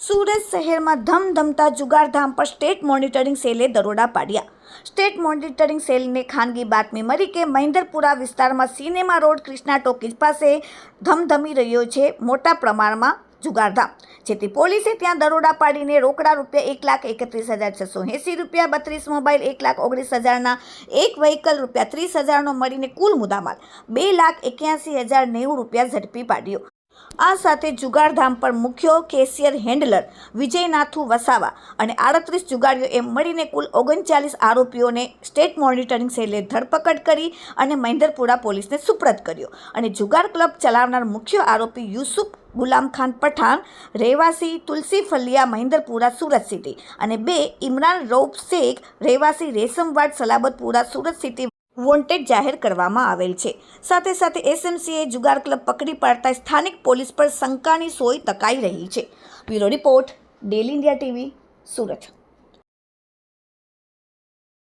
સુરત શહેરમાં ધમધમતા જુગારધામ પર state monitoring સેલે દરોડા પાડ્યા. સ્ટેટ મોનિટરિંગ સેલને ખાનગી બાતમી મળી કે મહેન્દ્રપુરા વિસ્તારમાં સિનેમા રોડ ક્રિષ્ના ટોકીજ પાસે ધમધમી રહ્યો છે મોટા પ્રમાણમાં જુગારધામ જેથી પોલીસે ત્યાં દરોડા પાડીને રોકડા રૂપિયા એક લાખ એકત્રીસ હજાર છસો એંસી રૂપિયા, બત્રીસ મોબાઈલ એક લાખ ઓગણીસ હજારના એક વ્હીકલ રૂપિયા ત્રીસ હજારનો મળીને કુલ મુદ્દામાલ બે લાખ એક્યાસી હજાર નેવું રૂપિયા ઝડપી પાડ્યો. આ સાથે જુગારધામ પર મુખ્ય કેશિયર હેન્ડલર વિજયનાથુ વસાવા અને આડત્રીસ જુગારીઓ એમ મળીને કુલ ઓગણચાલીસ આરોપીઓને સ્ટેટ મોનિટરિંગ સેલે ધરપકડ કરી અને મહેન્દ્રપુરા પોલીસને સુપ્રત કર્યો. અને જુગાર ક્લબ ચલાવનાર મુખ્ય આરોપી યુસુફ ગુલામ ખાન પઠાણ, રહેવાસી તુલસી ફલિયા, મહેન્દ્રપુરા સુરત સિટી અને બે ઇમરાન રૌફ શેખ, રહેવાસી રેશમવાડ સલાબતપુરા સુરત સિટી વોન્ટેડ જાહેર કરવામાં આવેલ છે. સાથે સાથે એસએમસીએ જુગાર ક્લબ પકડી પાડતા સ્થાનિક પોલીસ પર શંકાની સોય તકાઈ રહી છે. Bureau report, daily India TV, Surat.